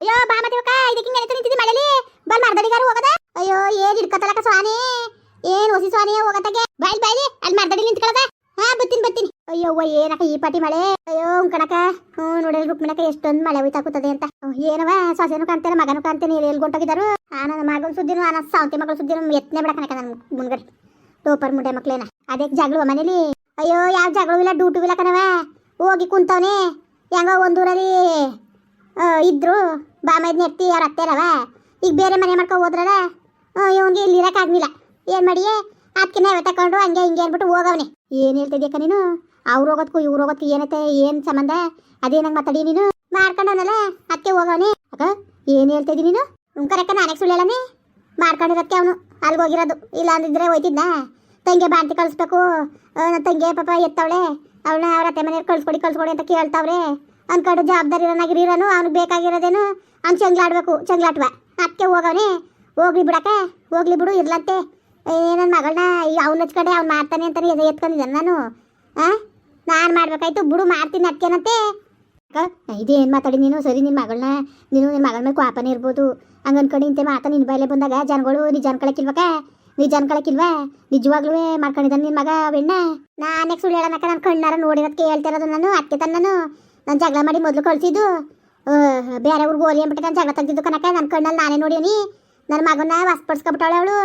ಅಯ್ಯೋ ಬಾ ಮತ್ತೆ ಅಕ್ಕ ಇದಕ್ಕೆ ಹಿಂಗೆ ನಿಂತಿದ್ದಿ ಮಳೆಲಿ? ಬಲ್ ಮರ್ದಡಿಗಾರು ಹೋಗದ? ಅಯ್ಯೋ ಏನ್ ಹಿಡ್ಕತ್ತಲಕ ಸ್ವಾನಿ ಏನ್ ಹೊಸಿ ಸ್ವಾನಿ ಹೋಗತ್ತಗೆ ಬಾಯ್ ಬಾಯ್ ಅಲ್ಲಿ ಮರ್ದಡಿ ನಿಂತ್ಕೊಳ್ಳದ? ಹಾ ಬತ್ತೀನಿ ಬತ್ತೀನಿ. ಅಯ್ಯೋ ಏನಕ್ಕ ಈ ಪಾಟಿ ಮಳೆ? ಅಯ್ಯೋ ಕಣಕ ಹ್ಞೂ ನೋಡಿ ರುಕ್ಮಿಣಕ ಎಷ್ಟೊಂದು ಮಳೆ ಹೋಯ್ತಾಕುತ್ತದೆ ಅಂತ. ಹ್ಞೂ, ಏನವ ಸೊಸೆನು ಕಾಣ್ತೇನೆ ಮಗನು ಕಾಣ್ತೇನೆ ಎಲ್ಲಿ ಹೊಂಟೋಗಿದ್ದಾರು ಆ ನನ್ನ ಮಗನ ಸುದ್ದಿನೂ ನನ್ನ ಸಾವಂತಿ ಮಗಳ ಸುದ್ದಿನ ಎತ್ತನೆ ಬಿಡಕನಕ ನನ್ನ ಮುಂದ್ಗಡೆ. ಟೋಪರ್ ಮುಂಡೆ ಮಕ್ಳೇನ. ಅದೇ ಜಗಳ ಮನೇಲಿ. ಅಯ್ಯೋ ಯಾವ ಜಗಳೂ ಇಲ್ಲ ಡ್ಯೂಟಿ ಇಲ್ಲ ಕಣವ ಹೋಗಿ ಕುಂತವನೇ. ಹೆಂಗೋ ಒಂದೂರಲ್ಲಿ ಇದ್ರು. ಬಾಮೈದ್ ನೆತ್ತಿ ಅವ್ರ ಅತ್ತೆರವ ಈಗ ಬೇರೆ ಮನೆ ಮಾಡ್ಕೊ ಹೋದ್ರಲ್ಲ ಇವನ್ಗೆ ಇಲ್ಲಿ ಇರಕ್ಕಾಗ್ಲಿಲ್ಲ ಏನ್ ಮಾಡಿ ಅದಕ್ಕೆ ಇವತ್ತ ತಕೊಂಡು ಹಂಗೆ ಹಿಂಗೆ ಅಂದ್ಬಿಟ್ಟು ಹೋಗವನೆ. ಏನು ಹೇಳ್ತಿದ್ಯಕ್ಕ ನೀನು? ಅವ್ರು ಹೋಗೋದಕ್ಕೂ ಇವ್ರು ಹೋಗೋದಕ್ಕೂ ಏನೈತೆ ಏನು ಸಂಬಂಧ? ಅದೇನಂಗ್ ಮಾತಾಡಿ ನೀನು. ಮಾಡ್ಕೊಂಡವನಲ್ಲ ಅದಕ್ಕೆ ಹೋಗವನೆ. ಅಕ್ಕ, ಏನು ಹೇಳ್ತಿದ್ದಿ ನೀನು? ಉಂಕರಕ್ಕ ನಾನೇ ಸುಳ್ಳು ಹೇಳನೆ ಮಾಡ್ಕೊಂಡಿರೋದಕ್ಕೆ ಅವನು. ಅಲ್ಲಿ ಹೋಗಿರೋದು. ಇಲ್ಲ ಅಂದಿದ್ರೆ ಹೋಯ್ತಿದ್ನ? ತಂಗೆ ಬಾಂತಿ ಕಳಿಸ್ಬೇಕು. ನನ್ನ ತಂಗೆ ಪಾಪ ಎತ್ತವಳೆ. ಅವಳನ್ನ ಅವ್ರ ಅತ್ತೆ ಮನೆಯವ್ರು ಕಳ್ಸ್ಕೊಡಿ ಕಳ್ಸ್ಕೊಡಿ ಅಂತ ಕೇಳ್ತಾವ್ರೆ. ಅನ್ಕೊಂಡು ಜವಾಬ್ದಾರಿ ಇರೋನಾಗಿರಿ ಇರೋನು ಅವ್ನಿಗೆ ಬೇಕಾಗಿರೋದೇನು ಅವ್ನು ಚಂಗ್ಲಾಡ್ಬೇಕು, ಚಂಗ್ಲಾಟ್ವ. ಅದಕ್ಕೆ ಹೋಗವನೆ. ಹೋಗ್ಲಿ ಬಿಡಕ್ಕ, ಹೋಗ್ಲಿ ಬಿಡು, ಇರ್ಲಂತೆ. ಏ ನನ್ನ ಮಗಳನ್ನ ಅವ್ನ ಹಚ್ಕಡೆ ಅವ್ನು ಮಾಡ್ತಾನೆ ಅಂತಾನೆ ಎದೆ ಎತ್ಕೊಂಡಿದ್ದಾನೆ ನಾನು. ಆ? ನಾನು ಮಾಡ್ಬೇಕಾಯ್ತು, ಬಿಡು, ಮಾಡ್ತೀನಿ ಅದಕ್ಕೇನಂತೆ ಇದೇನು ಮಾತಾಡಿ ನೀನು? ಸರಿ ನಿನ್ನ ಮಗಳನ್ನ ನೀನು ನಿನ್ನ ಮಗಳ ಮೇಲೆ ಕ್ವಾಪನೇ ಇರ್ಬೋದು. ಹಂಗೆ ಅನ್ಕೊಂಡು ಇಂತೆ ಮಾತಾ ನಿನ್ನ ಬೈಲೆ ಬಂದಾಗ ಜನಗಳು ನಿಜ ಅನ್ಕೊಳಕ್ಕಿಲ್ವಕ್ಕ ನಿಜ ಅನ್ಕೊಳಕ್ಕಿಲ್ವಾ ನಿಜವಾಗ್ಲೂ ಮಾಡ್ಕೊಂಡಿದ್ದಾನೆ ನಿನ್ನ ಮಗ ಬೆಣ್ಣ ನಾನೇ ಸುಳ್ಳು ಹೇಳೋಣಕ್ಕ ನನ್ನ ಕಣ್ಣಾರ ನೋಡಿರೋದಕ್ಕೆ ಹೇಳ್ತಿರೋದು ನಾನು ಅದಕ್ಕೆ ತಾನು ನಾನು. ನಾನು ಜಗಳ ಮಾಡಿ ಮೊದಲು ಕಳ್ಸಿದ್ದು. ಬೇರೆ ಊರಿಗೆ ಓಲಿ ಅಂದ್ಬಿಟ್ಟು ನಾನು ಜಗಳ ತೆಗ್ದಿದ್ದು ಕನಕ ನನ್ನ ಕಣ್ಣಲ್ಲಿ ನಾನೇ ನೋಡೀನಿ ನನ್ನ ಮಗನ ವಾಸ್ಪಡಿಸ್ಕೊಬಿಟ್ಟಾಳೆ ಅವಳು.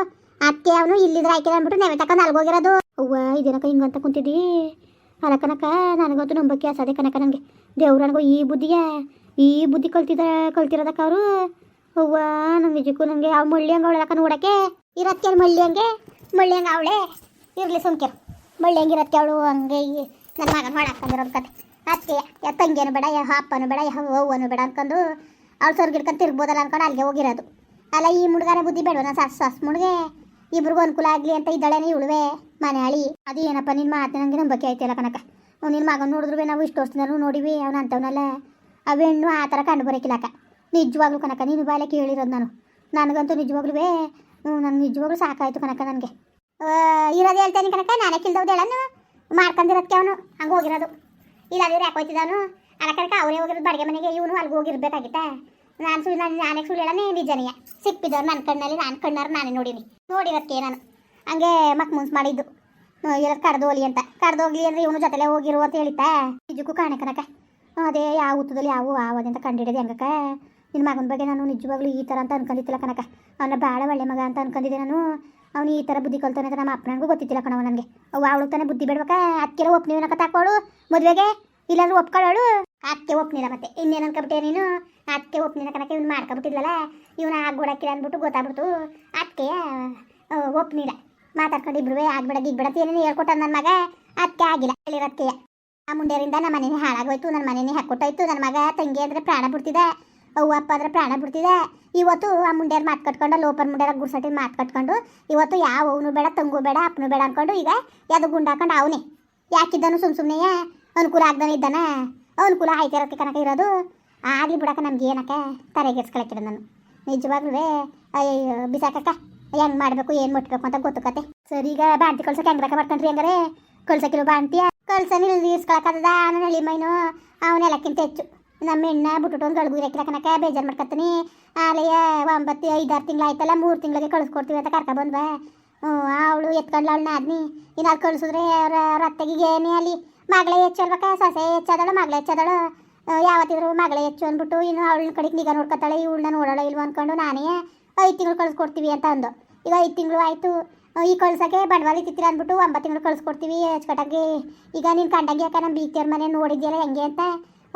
ಅದಕ್ಕೆ ಅವನು ಇಲ್ಲಿದ್ರೆ ಆಯ್ಕೆ ಅಂದ್ಬಿಟ್ಟು ನೆವೆ ತಕೊಂಡು ಅಲ್ಗೋಗಿರೋದು ಅವ್ವ ಇದೇನಕ ಹಿಂಗಂತ ಕುಂತಿದ್ದಿ? ಅಲ್ಲ ಕನಕ ನನಗಂತೂ ನಂಬಕ್ಕೆ ಅಸದೆ ಕನಕ ನನಗೆ ದೇವ್ರು ನನಗೂ ಈ ಬುದ್ಧಿಯ? ಈ ಬುದ್ಧಿ ಕಲ್ತಿದ, ಕಲ್ತಿರೋದಕ್ಕ ಅವರು? ಅವ್ವ ನಂಗೆ ನಿಜಕ್ಕೂ ನನಗೆ ಯಾವ ಮಳ್ಳಿ ಹಂಗೆ ಅವಳಕ್ಕ ನೋಡಕ್ಕೆ. ಇರತ್ತೆ ಮಳ್ಳಿ ಹಂಗೆ. ಮಳ್ಳಿ ಹಂಗೆ ಅವಳೆ. ಇರಲಿ ಸುಮ್ಕೆ. ಮಳ್ಳಿ ಹಂಗೆ ಇರತ್ತೆ ಅವಳು ಹಂಗೆ ನನ್ನ ಮಗನ ಮಾಡಾಕೊಂಡಿರೋದು ಕತೆ. ಅದಕ್ಕೆ ಯಾ ತಂಗಿಯನು ಬೇಡ ಯಾವ ಅಪ್ಪನು ಬೇಡ ಯಾವ ಅವ್ವನು ಬೇಡ ಅನ್ಕೊಂಡು ಅವ್ಳು ಸೊರ್ಗಿಡ್ಕೊಂಡು ತಿರ್ಬೋದಲ್ಲ ಅನ್ಕೊಂಡು ಅಲ್ಲಿಗೆ ಹೋಗಿರೋದು. ಅಲ್ಲ, ಈ ಮುಡುಗನ ಬುದ್ಧಿ ಬೇಡ ನಾನು ಸಾಸ್ ಸಾಸ್ ಮುಡುಗೆ? ಇಬ್ರಿಗೂ ಅನುಕೂಲ ಆಗಲಿ ಅಂತ ಇದ್ದಾಳೇನೆ ಇಳುವೆ ಮನೆ ಆಳಿ ಅದು ಏನಪ್ಪ ನಿನ್ನ ಮಾತು ನನಗೆ ನಂಬಕ್ಕೆ ಆಯ್ತಿಲ್ಲ ಕನಕ. ನಿನ್ನ ಮಗನ ನೋಡಿದ್ರು ನಾವು ಇಷ್ಟು ವರ್ಷದಲ್ಲೂ ನೋಡಿವಿ, ಅವನು ಅಂತವನಲ್ಲ. ಆ ಹೆಣ್ಣು ಆ ಥರ ಕಂಡು ಬರೋಕಿಲ್ಲಕ್ಕ. ನಿಜವಾಗ್ಲೂ ಕನಕ, ನೀನು ಬಾಯಲೆ ಕೇಳಿರೋದು ನಾನು. ನನಗಂತೂ ನಿಜವಾಗ್ಲೂ ನಾನು ನಿಜವಾಗ್ಲೂ ಸಾಕಾಯಿತು ಕನಕ ನನಗೆ. ಇರೋದು ಹೇಳ್ತೇನೆ ಕನಕ, ನಾನೇ ಕಿಲ್ದವ್ದು ಹೇಳೋನು ಮಾಡ್ಕೊಂಡಿರೋದಕ್ಕೆ ಅವನು, ಹಂಗೆ ಹೋಗಿರೋದು. ಇಲ್ಲ ಅದೇ ಯಾಕೆ ಹೋಯ್ತಿದ್ದಾನು? ಕನಕ ಅವರೇ ಹೋಗಿರೋದು ಬಾಡಿಗೆ ಮನೆಗೆ, ಇವನು ಅಲ್ಲಿಗೆ ಹೋಗಿರ್ಬೇಕಾಗಿತ್ತ ನಾನು ಸುಳ್ಳು, ನಾನು, ನಾನೇ ಸುಳ್ಳು ಹೇಳನೇ ನಿಜನೇ. ಸಿಕ್ಬಿದ್ದವ್ರು ನನ್ನ ಕಣ್ಣಲ್ಲಿ, ನಾನು ಕಣ್ಣಾರು ನಾನೇ ನೋಡೀನಿ. ನೋಡಿರೋದಕ್ಕೆ ನಾನು. ಹಂಗೆ ಮಕ್ ಮುನ್ಸ್ ಮಾಡಿದ್ದು. ಎಲ್ಲ ಕಡ್ದು ಹೋಗ್ಲಿ ಅಂತ. ಕಡ್ದು ಹೋಗ್ಲಿ ಅಂದ್ರೆ ಇವನು ಜೊತೆಲೆ ಹೋಗಿರು ಅಂತ ಹೇಳಿತಾ ನಿಜಕ್ಕೂ ಕಾಣೆ ಕನಕ ಅದೇ ಯಾವ ಹುತ್ತದಲ್ಲಿ ಯಾವ ಆವದೆ ಅಂತ ಕಂಡಿಡಿದೆ ಹಂಗಕ್ಕ. ನಿನ್ನ ಮಗನ ಬಗ್ಗೆ ನಾನು ನಿಜವಾಗ್ಲೂ ಈ ಥರ ಅಂತ ಅನ್ಕೊಂಡಿದ್ದಿಲ್ಲ ಕನಕ ಅವನ ಭಾಳ ಒಳ್ಳೆ ಮಗ ಅಂತ ಅನ್ಕೊಂಡಿದ್ದೆ ನಾನು. ಅವನು ಈ ಥರ ಬುದ್ಧಿ ಕಲ್ತಾನೆ ಅಂತ ನಮ್ಮ ಅಪ್ಪನಿಗೂ ಗೊತ್ತಿದ್ದಿಲ್ಲ ಕಣವ ನನಗೆ. ಅವು ಅವಳು ತಾನೇ ಬುದ್ಧಿ ಬೇಡ್ಬೇಕ ಅದಕ್ಕೆಲ್ಲ ಒಪ್ನಿವನಕ ತಾಕೋಳು? ಮದುವೆಗೆ? ಇಲ್ಲಾಂದ್ರೆ ಒಪ್ಕೊಳ್ಳೋಳು ಅದಕ್ಕೆ ಒಪ್ನಿಲ್ಲ ಮತ್ತೆ, ಇನ್ನೇನು ಅನ್ಕೊಬಿಟ್ಟೆ ನೀನು? ಅದಕ್ಕೆ ಒಪ್ನಿಲ್ಲ ಕಣಕ್ಕೆ ಇವ್ನು ಮಾಡ್ಕೊಬಿಟ್ಟಿದ್ಲಲ್ಲ, ಇವನು ಆಗ್ಬಿಡಕ್ಕಿಲ್ಲ ಅಂದ್ಬಿಟ್ಟು ಗೊತ್ತಾಗ್ಬಿಡ್ತು. ಅದಕ್ಕೆ ಒಪ್ನಿಲ್ಲ ಮಾತಾಡ್ಕೊಂಡು ಇಬ್ರು ಆಗ್ಬಿಡ, ಗಿಗ್ಬಿಡ ಏನೇನು ಹೇಳ್ಕೊಟ್ಟ ನನ್ನ ಮಗ. ಅದಕ್ಕೆ ಆಗಿಲ್ಲ. ಹೇಳಿರೋದಕ್ಕೆ ಆ ಮುಂಡೇರಿಂದ ನಮ್ಮ ಮನೇನೆ ಹಾಳಾಗೋಯ್ತು ನನ್ನ ಮನೇನೆ ಹಾಕ್ಕೊಟ್ಟೋಯ್ತು ನನ್ನ ಮಗ ತಂಗಿ ಅಂದ್ರೆ ಪ್ರಾಣ ಬಿಡ್ತಿದೆ ಅವ್ವ, ಅಪ್ಪ ಅದ್ರ ಪ್ರಾಣ ಬಿಡ್ತಿದೆ. ಇವತ್ತು ಆ ಮುಂಡ್ಯಾರ ಮಾತು ಕಟ್ಕೊಂಡು ಲೋಪರ್ ಮುಂಡೆಯರ ಗುರ್ಸಟಿ ಮಾತು ಕಟ್ಕೊಂಡು, ಇವತ್ತು ಯಾವ ಅವನು ಬೇಡ, ತಂಗು ಬೇಡ, ಅಪ್ಪನು ಬೇಡ ಅನ್ಕೊಂಡು ಈಗ ಯಾವ್ದು ಗುಂಡಾಕೊಂಡು ಅವನೇ. ಯಾಕಿದ್ದಾನು ಸುಮ್ ಸುಮ್ಮನೆ ಅನುಕೂಲ ಆಗ್ದಾನೆ ಇದ್ದಾನ. ಅನುಕೂಲ ಆಯ್ತಿರೋಕ್ಕೆ ಕನಕ ಇರೋದು. ಆಗಲಿ ಬಿಡಕ ನಮ್ಗೆ ಏನಕ್ಕ? ತಲೆಗೆಡ್ಸ್ಕೊಳಕ್ಕಿರ ನಾನು. ನಿಜವಾಗ್ಲೂ ಅಯ್ಯೋ ಬಿಸಾಕಕ್ಕ. ಹೆಂಗ್ ಮಾಡಬೇಕು, ಏನು ಮುಟ್ಬೇಕು ಅಂತ ಗೊತ್ತುಕತೆ ಸರಿ, ಈಗ ಬಾಂತಿ ಕಳ್ಸಕ್ಕೆ ಹೆಂಗ್ ಬೇಕಾ ರೀ ಹಂಗಾರೆ? ಕಳ್ಸಕ್ಕಿರೋ ಬಾಂತಿಯ ಕಳ್ಸನಿ ನಿಲ್ಸ್ಕೊಳಕ್ಕದ ನನ್ನ ಮೈನು ಅವನೆಲ್ಲಕ್ಕಿಂತ ಹೆಚ್ಚು. ನಮ್ಮ ಎಣ್ಣೆ ಬಿಟ್ಟು ಒಂದು ಗಳಿಗೂ ಇರಕ್ಕಿಲ್ಲ ಕನಕ ಬೇಜಾರು ಮಾಡ್ಕತ್ತೀನಿ ಆಲೆಯ ಒಂಬತ್ತು ಐದಾರು ತಿಂಗಳು ಆಯ್ತಲ್ಲ ಮೂರು ತಿಂಗಳಿಗೆ ಕಳಿಸ್ಕೊಡ್ತೀವಿ ಅಂತ ಕರ್ಕ ಬಂದ್ವಾ. ಹ್ಞೂ ಅವಳು ಎತ್ಕೊಂಡ್ಲ ಅವಳನ್ನ ಆದ್ನಿ. ಇನ್ನು ಅದು ಕಳಿಸಿದ್ರೆ ಅವ್ರ ಏನೇ ಅಲ್ಲಿ ಮಗಳೇ ಹೆಚ್ಚಲ್ಬೇಕ ಸೊಸೆ ಹೆಚ್ಚಾದಳು, ಮಗಳೇ ಹೆಚ್ಚಾದಳು. ಯಾವತ್ತಿದ್ರು ಮಗಳೇ ಹೆಚ್ಚು ಅಂದ್ಬಿಟ್ಟು ಇನ್ನು ಅವಳನ್ನ ಕಡೆಗೆ ನಿಗಾ ನೋಡ್ಕೊತಾಳೆ, ಇವಳನ್ನ ನೋಡೋಳ ಇಲ್ವ ಅಂದ್ಕೊಂಡು ನಾನೇ ಐದು ತಿಂಗಳು ಕಳಿಸ್ಕೊಡ್ತೀವಿ ಅಂತ ಅಂದು ಈಗ ಐದು ತಿಂಗಳು ಆಯಿತು. ಈ ಕಳ್ಸೋಕ್ಕೆ ಬಂಡವಾಳ ಇತ್ತಿರ ಅಂದ್ಬಿಟ್ಟು ಒಂಬತ್ತು ತಿಂಗಳು ಕಳಿಸ್ಕೊಡ್ತೀವಿ ಅಚ್ಚುಕಟ್ಟಾಗಿ ಈಗ ನೀನು ಕಂಡಂಗೆ ಯಾಕೆ ನಮ್ಮ ಬೀತಿಯವ್ರ ಮನೆ ನೋಡಿದ್ಯಲ್ಲ ಹೆಂಗೆ ಅಂತ.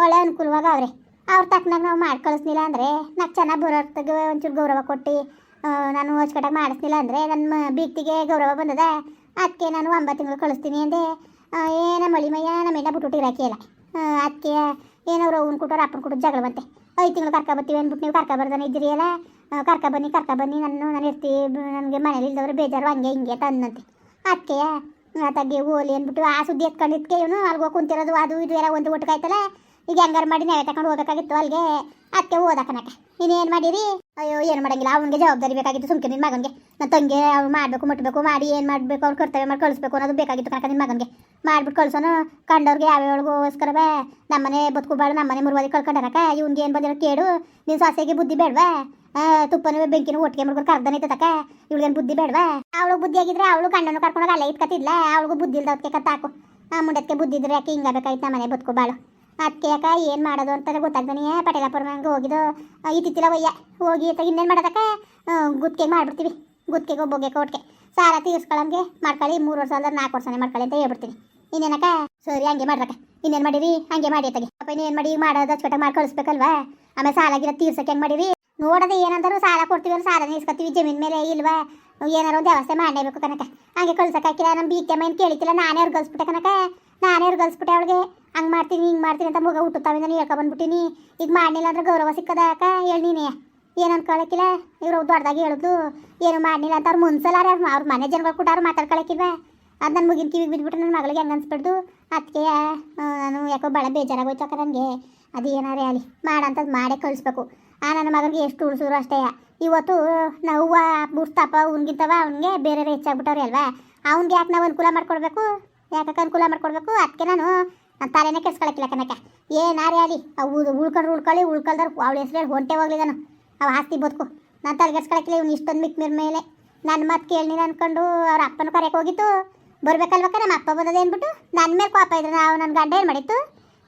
ಒಳ್ಳೆ ಅನುಕೂಲವಾಗ ಅವ್ರೆ. ಅವ್ರ ತಕ್ಕನಾಗ ನಾವು ಮಾಡಿ ಕಳಿಸ್ಲಿಲ್ಲ ಅಂದರೆ ನಾಲ್ಕು ಚೆನ್ನಾಗಿ ಬರೋರ್ತಾಗ ಒಂಚೂರು ಗೌರವ ಕೊಟ್ಟು ನಾನು ಅಚ್ಚುಕಟ್ಟಾಗಿ ಮಾಡಿಸ್ಲಿಲ್ಲ ಅಂದರೆ ನನ್ನ ಬೀಗ್ತಿಗೆ ಗೌರವ ಬಂದದ. ಅದಕ್ಕೆ ನಾನು ಒಂಬತ್ತು ತಿಂಗಳು ಕಳಿಸ್ತೀನಿ ಅಂದೆ. ಮಳಿಮಯ್ಯ ನಮ್ಮ ಎಣ್ಣ ಬಿಟ್ಬಿಟ್ಟು ಇರಾಕಿ ಇಲ್ಲ. ಅದಕ್ಕೆ ಏನವ್ರು ಅವ್ನು ಕೊಟ್ಟವ್ರು ಅಪ್ಪನ ಕೊಟ್ಟು ಜಗಳ ಬಂತೆ. ಐದು ತಿಂಗಳು ಕರ್ಕ ಬರ್ತೀವಿ ಅಂದ್ಬಿಟ್ಟು ನೀವು ಕರ್ಕ ಬರ್ದಾನೆ ಇದ್ದೀರಿ ಅಲ್ಲ? ಕರ್ಕ ಬನ್ನಿ ಕರ್ಕ ಬನ್ನಿ, ನಾನು ನಾನು ಇರ್ತೀವಿ ನನಗೆ ಮನೇಲಿ ಇಲ್ದವ್ರು ಬೇಜಾರು ಹಂಗೆ ಹಿಂಗೆ ತಂದಂತೆ ಅದಕ್ಕೆ ಅದಕ್ಕೆ ತಗ್ಗೆ ಓಲಿ ಅಂದ್ಬಿಟ್ಟು ಆ ಸುದ್ದಿ ಎತ್ಕೊಂಡಿದ್ಕೆ ಇವನು, ಅಲ್ಗೋ ಕುಂತಿರೋದು, ಅದು ಇದು ಎಲ್ಲ ಒಂದು ಒಟ್ಟಿಗೆ ಆಯ್ತಲ್ಲ ಈಗ ಹೆಂಗಾರು ಮಾಡಿ ನಾವೇ ತಕೊಂಡು ಹೋಗಬೇಕಾಗಿತ್ತು ಅಲ್ಲಿಗೆ ಅದಕ್ಕೆ ಓದಕ್ಕನಕ ಇನ್ನೇನು ಮಾಡಿರಿ? ಅಯ್ಯೋ, ಏನು ಮಾಡಂಗಿಲ್ಲ. ಅವನಿಗೆ ಜವಾಬ್ದಾರಿ ಬೇಕಾಗಿತ್ತು. ಸುಮ್ಕೆ ನಿನ್ನ ಮಗನಿಗೆ. ನನ್ನ ತಂಗಿ ಅವ್ನು ಮಾಡಬೇಕು ಮುಟ್ಟಬೇಕು ಮಾಡಿ ಏನು ಮಾಡಬೇಕು ಅವ್ರು ಕರ್ತವ್ಯ ಮಾಡಿ ಕಳಿಸ್ಬೇಕು ಅನ್ನೋದು ಬೇಕಾಗಿತ್ತು ಕನಕ ನಿನ್ನ ಮಗನಿಗೆ. ಮಾಡ್ಬಿಟ್ಟು ಕಳ್ಸೋನು. ಕಂಡವ್ರಿಗೆ ಯಾವ್ಯಾವಳಿಗೋಸ್ಕರವೇ ನಮ್ಮನೆ ಬದುಕುಬಾರ್ದು ನಮ್ಮನೆ ಮುರುವಾದಿ ಕಳ್ಕೊಂಡಾರಕ ಇವ್ನಿಗೆ ಏನು ಬಂದಿರೋ ಕೇಡು ನಿನ್ನ ಸಾಸಿಗೆ ಬುದ್ಧಿ ಬೇಡವಾ? ತುಪ್ಪನೂ ಬೆಂಕಿನ ಒಟ್ಟಿಗೆ ಮಾಡ್ಕೊಂಡು ಕರ್ದನ ಇತ್ತಕ ಇವ್ಳಿಗೇನು ಬುದ್ಧಿ ಬೇಡವಾ? ಅವಳು ಬುದ್ಧಿ ಆಗಿದ್ರೆ ಅವಳು ಗಂಡನು ಕರ್ಕೊಂಡು ಅಲ್ಲೇ ಇಟ್ಕತಿದ್ಲ ಅವಳಿಗೂ ಬುದ್ಧಿ ಇಲ್ದವಕ್ಕೆ ಕತ್ತಾಕು ಮುಂಡಕ್ಕೆ ಬುದ್ಧಿ ಇದ್ರೆ ಯಾಕೆ ಹಿಂಗಾಗಬೇಕಾಯ್ತು ನಮ್ಮನೆ ಬದುಕುಬಾಳು ಅದಕ್ಕೆ ಯಾಕ ಏನು ಮಾಡೋದು ಅಂತ ಗೊತ್ತಾಗ್ದನೇ ಪಟೇಲಪುರ ಹಂಗೆ ಹೋಗಿದ್ದು. ಇತ್ತಿತ್ತಿಲ್ಲ ಒಯ್ಯ ಹೋಗಿ ಅಥವಾ ಇನ್ನೇನು ಮಾಡೋದಕ್ಕ? ಗುತ್ತಿಗೆ ಮಾಡ್ಬಿಡ್ತೀವಿ. ಗುತ್ತಿಗೆಗೆ ಒಬ್ಬೊಗೆ ಕೊಟ್ಗೆ ಸಾಲ ತೀರ್ಸ್ಕೊಳಂಗೆ ಮಾಡ್ಕೊಳ್ಳಿ, ಮೂರು ವರ್ಷ ಅಲ್ಲ ನಾಲ್ಕು ವರ್ಷನೇ ಮಾಡ್ಕೊಳ್ಳಿ ಅಂತ ಹೇಳ್ಬಿಡ್ತೀನಿ. ಇನ್ನೇನಕ್ಕ? ಸರಿ, ಹಂಗೆ ಮಾಡ್ರಕ್ಕ. ಇನ್ನೇನು ಮಾಡಿರಿ? ಹಂಗೆ ಮಾಡಿ ತಗೆ. ಅಪ್ಪ, ಇನ್ನೇನು ಮಾಡಿ? ಮಾಡೋದು ಅಚ್ಚುಕಟ್ಟಾಗಿ ಮಾಡಿ ಕಳಿಸ್ಬೇಕಲ್ವಾ? ಆಮೇಲೆ ಸಾಲಾಗಿರೋ ತೀರ್ಸಕ್ಕೆ ಹೆಂಗೆ ಮಾಡಿರಿ? ನೋಡೋದು ಏನಂದ್ರು ಸಾಲ ಕೊಡ್ತೀವಿ ಅಂದ್ರೆ ಸಾಲನೇ ಇಸ್ಕೊತೀವಿ. ಜಮೀನ್ ಮೇಲೆ ಇಲ್ವಾ? ಏನಾರು ಒಂದು ವ್ಯವಸ್ಥೆ ಮಾಡಲೇಬೇಕು ಕನಕ ಹಂಗೆ ಕಳ್ಸಕ್ಕೆ ಹಾಕಿಲ್ಲ ನಮ್ಮ ಬಿ ಕೆ ಮೈನ್ ಕೇಳಿತಿಲ್ಲ ನಾನೇ ಅವ್ರು ಕಳಿಸ್ಬಿಟ್ಟೆ ಕನಕ ನಾನೇ ಅವ್ರು ಕಳ್ಸ್ಬಿಟ್ಟೆ ಅವಳಿಗೆ ಹಂಗೆ ಮಾಡ್ತೀನಿ, ಹಿಂಗೆ ಮಾಡ್ತೀನಿ ಅಂತ ಮಗ ಹುಟ್ಟುತ್ತಾವಿಂದ ನೀ ಹೇಳ್ಕೊಬಂದ್ಬಿಟ್ಟಿನಿ ಈಗ ಮಾಡಲಿಲ್ಲ ಅಂದ್ರೆ ಗೌರವ ಸಿಕ್ಕದ ಯಾಕೆ? ಹೇಳಿ ನೀನೇ. ಏನು ಅನ್ಕೊಳಕಿಲ್ಲ? ಇವ್ರು ದೊಡ್ಡದಾಗಿ ಹೇಳಿದ್ಲು ಏನು ಮಾಡಲಿಲ್ಲ ಅಂತ ಅವ್ರು ಮುನ್ಸಲಾರ ಅವ್ರ ಮನೆ ಜನಗಳು ಕೂಡ ಅವ್ರು ಮಾತಾಡ್ಕೊಳಕಿಲ್ವ? ಅದು ನನ್ನ ಮುಗಿನ ಕಿವಿಗೆ ಬಿದ್ಬಿಟ್ಟು ನನ್ನ ಮಗಳಿಗೆ ಹೆಂಗೆ ಅನ್ಸ್ಬಿಡ್ದು? ಅದಕ್ಕೆ ನಾನು ಯಾಕೋ ಭಾಳ ಬೇಜಾರಾಗೋಯ್ತು ಅಕ್ಕ ನನಗೆ. ಅದು ಏನಾರೇ ಆಗಲಿ ಮಾಡಂಥದ್ದು ಮಾಡೇ ಕಳಿಸ್ಬೇಕು. ಆ, ನನ್ನ ಮಗನಿಗೆ ಎಷ್ಟು ಉಳಿಸಿದ್ರು ಅಷ್ಟೇ. ಇವತ್ತು ನಾವು ಬುಡ್ತಪ್ಪ ಅವ್ನಿಗಿಂತವ ಅವ್ನಿಗೆ ಬೇರೆ ಹೆಚ್ಚಾಗ್ಬಿಟ್ಟವ್ರಿ ಅಲ್ವಾ? ಅವ್ನಿಗೆ ಯಾಕೆ ನಾವು ಅನುಕೂಲ ಮಾಡ್ಕೊಡ್ಬೇಕು? ಯಾಕೆ ಅನುಕೂಲ ಮಾಡ್ಕೊಡ್ಬೇಕು? ಅದಕ್ಕೆ ನಾನು ನನ್ನ ತಲೆನೇ ಕೆಡ್ಸ್ಕೊಳಕ್ಕಿಲ್ಲ ಕನಕ ಏನಾರೇ ಆಗಲಿ ಅವು ಉಳ್ಕೊಂಡ್ರು ಉಳ್ಕೊಳ್ಳಿ ಉಳ್ಕೊಳ್ದಾರ ಅವಳ ಹೆಸರು ಹೇಳಿ ಹೊಂಟೆ ಹೋಗ್ಲಿ ನಾನು ಅವು ಆಸ್ತಿ ಬದುಕು. ನಾನು ತಲೆಗೆಡ್ಸ್ಕೊಳಕ್ಕಿಲ್ಲ ಇವ್ನು ಇಷ್ಟೊಂದು ಮಿಕ್ ಮಿರ್ ಮೇಲೆ. ನನ್ನ ಮಾತು ಕೇಳಿ ಅನ್ಕೊಂಡು ಅವ್ರ ಅಪ್ಪನ ಕರೆಗೆ ಹೋಗಿತ್ತು. ಬರ್ಬೇಕಲ್ವಕ್ಕ ನಮ್ಮ ಅಪ್ಪ ಬಂದದ ಏನ್ಬಿಟ್ಟು? ನನ್ನ ಮೇಲೆ ಪಾಪ ಇದ್ರೆ ನಾವು ನನ್ನ ಗಂಡ ಏನು ಮಾಡಿತ್ತು?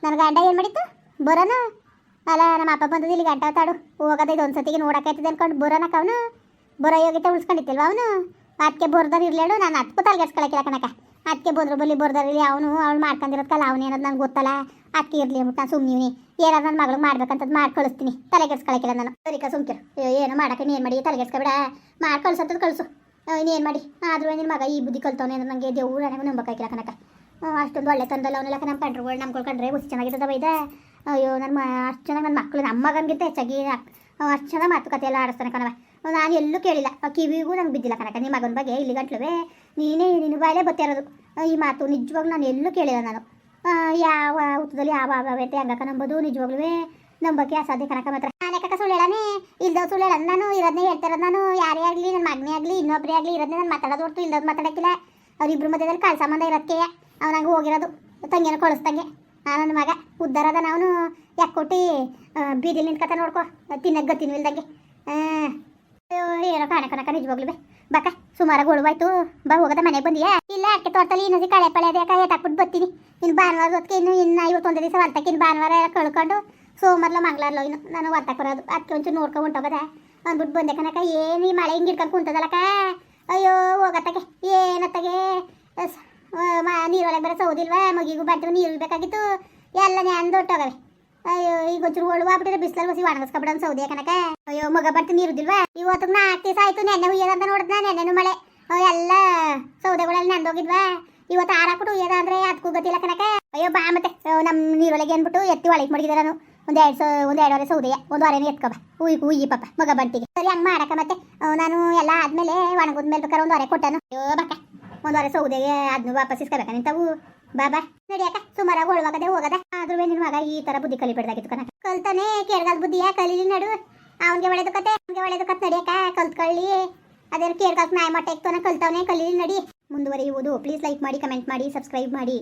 ನನ್ನ ಗಂಡ ಏನು ಮಾಡಿತ್ತು? ಬರೋಣ ಅಲ್ಲ, ನಮ್ಮ ಅಪ್ಪ ಬಂದದ ಇಲ್ಲಿ ಗಂಟ ತಾಡು. ಹೋಗೋದ ಇದು ಒಂದ್ಸತಿಗೆ ನೋಡಕ್ಕಾಯ್ತದೆ ಅನ್ಕೊಂಡು ಬರೋನಕ್ಕ ಅವನು ಬರೋ ಯೋಗ್ಯತೆ ಉಳಿಸ್ಕೊಂಡಿತ್ತಿಲ್ವ ಅವನು? ಅದಕ್ಕೆ ಬರ್ದಾರು ಇರಲೇಳು ನಾನು ಅದಕ್ಕೂ ತಲೆಗೆಡ್ಸ್ಕೊಳಕ್ಕಿಲ್ಲ ಕಣಕ್ಕ. ಅದಕ್ಕೆ ಬಂದ್ರು, ಬಲ್ಲಿ ಬರ್ದಾರ, ಇಲ್ಲಿ ಅವನು ಅವ್ಳು ಮಾಡ್ಕೊಂಡಿರೋದಕ್ಕಲ್ಲ ಅವನು ಏನದು ನಂಗೆ ಗೊತ್ತಲ್ಲ. ಅದಕ್ಕೆ ಇರಲಿ ಅಂದ್ಬಿಟ್ಟು ನಾನು ಸುಮ್ಮನೆ ಏನಾದ್ರು ನನ್ನ ಮಗಳಿಗೆ ಮಾಡ್ಬೇಕಂತದ್ದು ಮಾಡಿ ಕಳಿಸ್ತೀನಿ ತಲೆಗೆಡ್ಸ್ಕೊಳಕ್ಕಿಲ್ಲ ನಾನು ಸರಿಕ ಸುಮ್ಕಿರು. ಏನು ಮಾಡಕ್ಕೆ ಏನು ಮಾಡಿ? ತಲೆಗೆಡ್ಸ್ಕೊಬೇಡ ಮಾಡಿ ಕಳ್ಸತ್ತದು ಕಳಿಸು. ಇನ್ನೇನು ಮಾಡಿ? ಆದರೂ ನಿನ್ನ ಮಗ ಈ ಬುದ್ಧಿ ಕಲ್ತವನೇ ಅಂದ್ರೆ ನನಗೆ ದೇವ್ರು ನನಗೆ ನಂಬಕ್ಕಾಗಿಲ್ಲ ಕನಕ ಅಷ್ಟೊಂದು ಒಳ್ಳೆ ತಂದಲ್ಲ ಅವನೆಲ್ಲ ನಮ್ಮ ಕಂಡ್ರುಗಳು ನಮ್ಮ ಕಂಡ್ರೆ ಹುಸಿ ಚೆನ್ನಾಗಿರ್ತದ ಬೈದ ಅಯ್ಯೋ ನನ್ನ ಮ, ಅಷ್ಟು ಚೆನ್ನಾಗಿ ನನ್ನ ಮಕ್ಕಳು ನಮ್ಮ ಮಗನಿಗಿಂತ ಹೆಚ್ಚಾಗಿ ಅಷ್ಟು ಚೆನ್ನಾಗಿ ಮಾತುಕತೆ ಎಲ್ಲ ಆಡಿಸ್ತಾನೆ ಕನವ ನಾನು ಎಲ್ಲೂ ಕೇಳಿಲ್ಲ. ಕಿವಿಗೂ ನಂಗೆ ಬಿದ್ದಿಲ್ಲ ಕನಕ ನಿಮ್ಮ ಮಗನ ಬಗ್ಗೆ ಇಲ್ಲಿ ಗಂಟ್ಲುವೆ. ನೀನೇ ನಿನ್ನ ಬಾಯಲ್ಲೇ ಬತ್ತಿರೋದು ಈ ಮಾತು ನಿಜವಾಗ್ಲೂ ನಾನು ಎಲ್ಲೂ ಕೇಳಿಲ್ಲ ನಾನು. ಯಾವ ಹುತ್ತದಲ್ಲಿ ಯಾವ ಅವೈತೆ ಹಂಗಕ್ಕ ನಂಬೋದು? ನಿಜವಾಗ್ಲೂ ನಂಬಕ್ಕೆ ಅಸಾಧ್ಯ ಕನಕ ಮಾತ್ರ. ನಾನೇ ಕಕ್ಕ ಸುಳ್ಳು ಹೇಳಾನೆ ಹೇಳೋದು ನಾನು ಇರೋದನ್ನೇ ಹೇಳ್ತಿರೋದು ನಾನು. ಯಾರೇ ಆಗಲಿ, ನನ್ನ ಮಗನೇ ಆಗಲಿ ಇನ್ನೊಬ್ಬರೇ ಆಗಲಿ ಇರೋದನ್ನೇ ನಾನು ಮಾತಾಡೋದು ಹೊರತು ಇಲ್ಲದ ಮಾತಾಡಕ್ಕಿಲ್ಲ. ಅವ್ರಿಬ್ರು ಮಧ್ಯದಲ್ಲಿ ಕಾಲ್ ಸಂಬಂಧ ಇರೋದಕ್ಕೆ ಅವನಂಗೆ ಹೋಗಿರೋದು. ತಂಗಿನ ಕಳಿಸ್ದಂಗೆ ಆ, ನನ್ನ ಮಗ ಉದ್ದಾರದ ನಾನು ಯಾಕೆ ಕೊಟ್ಟು ಬೀದಿಲಿ ನಿಂತ್ಕತ ನೋಡ್ಕೊ. ತಿನ್ನಕ್ಕೆ ತಿನ್ವಿಲ್ದಂಗೆ ಏನೋ ಕಾಣ ಕನಕ ನಿಜವಾಗ್ಲೂ ಬಕ್ಕ ಸುಮಾರಾಗಿ ಒಳವಾಯ್ತು ಬಾ, ಹೋಗದ ಮನೆಗೆ ಬಂದಿಯಾ? ಇಲ್ಲ ಅಕ್ಕೆ ತೋಟದಲ್ಲಿ ಇನ್ನೊಂದು ಕಳೆ ಪಳೆ ಅದೇ ಕಾಯಿ ಹಾಕ್ಬಿಟ್ಟು ಬರ್ತೀನಿ. ಇನ್ನು ಭಾನುವಾರ ಹೊತ್ತಿಗೆ ಇನ್ನು ಇನ್ನು ಐವತ್ತೊಂದು ದಿವಸ ಹೊಲ್ತಕ್ಕೆ ಇನ್ನು ಭಾನುವಾರ ಕಳ್ಕೊಂಡು ಸೋಮವಾರಲ ಮಂಗಳವಾರಲೋ ಇನ್ನು ನಾನು ಹೊಲ್ತಕ್ಕೆ ಬರೋದು. ಅದಕ್ಕೆ ಒಂಚೂರು ನೋಡ್ಕೊಂಡು ಹೊಂಟೋಗದ. ಅಂದ್ಬಿಟ್ಟು ಬಂದೆ ಕನಕ ಏನು ಈ ಮಳೆ ಹಿಂಗೆ ಹಿಡ್ಕೊಂಡು ಕುಂತದಲ್ಲಕ್ಕ? ಅಯ್ಯೋ ಹೋಗತ್ತಗೆ ಏನತ್ತಗೆ? ನೀರೊಳಗೆ ಬರೋ ಸೌದಿಲ್ವಾ? ಮಗಿಗೂ ಬಟ್ಟೆ ನೀರು ಬೇಕಾಗಿತ್ತು. ಎಲ್ಲ ನ್ಯಾನ್ ದೊಡ್ಡೋಗವೆ ಅಯ್ಯೋ, ಈಗ ಒಂಚೂರು ಒಳು ಆಗ್ಬಿಟ್ಟಿದ್ರೆ ಬಿಸಿಲಲ್ಲಿ ಬಸಿ ಒಣಗಿಸ್ಕೊಬಿಡ ಸೌದೆ ಕನಕ ಅಯ್ಯೋ, ಮಗ ಬರ್ತೀನಿ ನೀರುದಿಲ್ವಾ ಇವತ್ತು ನಾಲ್ಕು ದಿವಸ ಆಯ್ತು ನೆನ್ನೆ ಹುಯ್ಯದಂತ ನೋಡಿದ್ನ, ನೆನ್ನೆನು ಮಳೆ. ಎಲ್ಲ ಸೌದೆಗಳೆಲ್ಲ ನಂದೋಗಿದ್ವಾ. ಇವತ್ತು ಆರಾಕ್ಬಿಟ್ಟು ಹುಯ್ಯದ ಅಂದ್ರೆ ಅದಕ್ಕೂ ಗೊತ್ತಿಲ್ಲ ಕನಕ ಅಯ್ಯೋ, ಬಾ ಮತ್ತೆ ನಮ್ಮ ನೀರೊಳಗೆ ಅಂದ್ಬಿಟ್ಟು ಎತ್ತಿ ಒಳಗೆ ಮಡಗಿದಾರೆ ನಾನು ಒಂದು ಎರಡು ಸೌ, ಒಂದು ಎರಡುವರೆ ಸೌದೆಯ ಒಂದು ವಾರನೇ ಎತ್ಕೊಬ ಹುಯ್, ಹುಯ್ಯಿ ಪಾಪ, ಮಗ ಬಂಟಿಗೆ. ಸರಿ, ಹಂಗೆ ಮಾಡಕ ಮತ್ತೆ. ನಾನು ಎಲ್ಲ ಆದ್ಮೇಲೆ ಒಣಗಿದ್ಮೇಲೆ ಬೇಕಾದ್ರೆ ಒಂದು ವಾರ ಕೊಟ್ಟನು. ಅಯ್ಯೋ ಬಕ್ಕ ಒಂದು ವಾರ ಸೌದೆಗೆ ಅದನ್ನು ವಾಪಸ್ ಇಸ್ಕೋಬೇಕ ನಿಂತವು. ಬಾಬಾ ನಡಿಯಾಕ ಸುಮಾರಾಗಿ ಒಳವಾಗದೆ ಹೋಗದ. ಆದ್ರೂ ನಿನ್ನ ಮಗ ಈ ತರ ಬುದ್ಧಿ ಕಲಿಬೇಡ್ದಾಗಿತ್ತು ಕನಕ ಕಲ್ತಾನೆ ಬುದ್ಧಿ ಬುದ್ಧಿಯ ಕಲೀಲಿ ನಡು. ಅವನ್ಗೆ ಒಳ್ಳೆದು ಕತೆ, ಅವನಿಗೆ ಒಳ್ಳೇದು ಕತ್ ನಡಿಯಕ ಕಲ್ತ್ಕೊಳ್ಳಿ. ಅದೇನು ಕೇರ್ಗಾಲ್ ನಾಯಿ ಮಟ್ಟ ಇಕ್ತವನ ಕಲ್ತವನೆ ಕಲೀಲಿ ನಡಿ. ಮುಂದುವರಿಯುವುದು ಪ್ಲೀಸ್ ಲೈಕ್ ಮಾಡಿ ಕಮೆಂಟ್ ಮಾಡಿ ಸಬ್ಸ್ಕ್ರೈಬ್ ಮಾಡಿ.